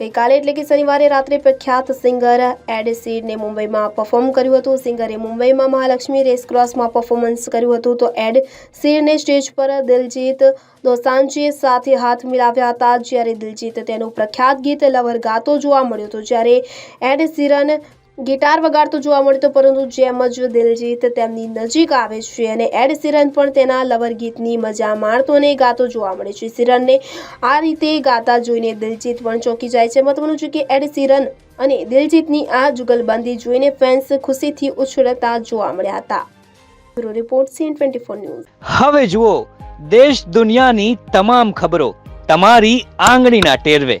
ગઈકાલે એટલે કે શનિવારે રાત્રે પ્રખ્યાત સિંગર એડ સીડને મુંબઈમાં પરફોર્મ કર્યું હતું. સિંગરે મુંબઈમાં મહાલક્ષ્મી રેસ ક્રોસમાં પરફોર્મન્સ કર્યું હતું તો એડ સીડને સ્ટેજ પર દિલજીત દોસાંજે સાથે હાથ મિલાવ્યા હતા. જ્યારે દિલજીત તેનું પ્રખ્યાત ગીત લવર ગાતો જોવા મળ્યો હતો. જ્યારે એડ સીરન ગિટાર વગાડતો જોવા મળતો, પરંતુ જેમ જ દિલજીત તેમની નજીક આવે છે અને એડ સિરન પણ તેના લવર ગીતની મજા માણતો અને ગાતો જોવા મળે છે. સિરનને આ રીતે ગાતા જોઈને દિલજીત પણ ચોંકી જાય છે. મહત્વનું છે કે એડ સિરન અને દિલજીતની આ જુગલબંધી જોઈને ફેન્સ ખુશીથી ઉછળતા જોવા મળ્યા હતા. Bureau report, C N twenty four news. હવે જુઓ, દેશ દુનિયાની તમામ ખબરો તમારી આંગળીના ટેરવે.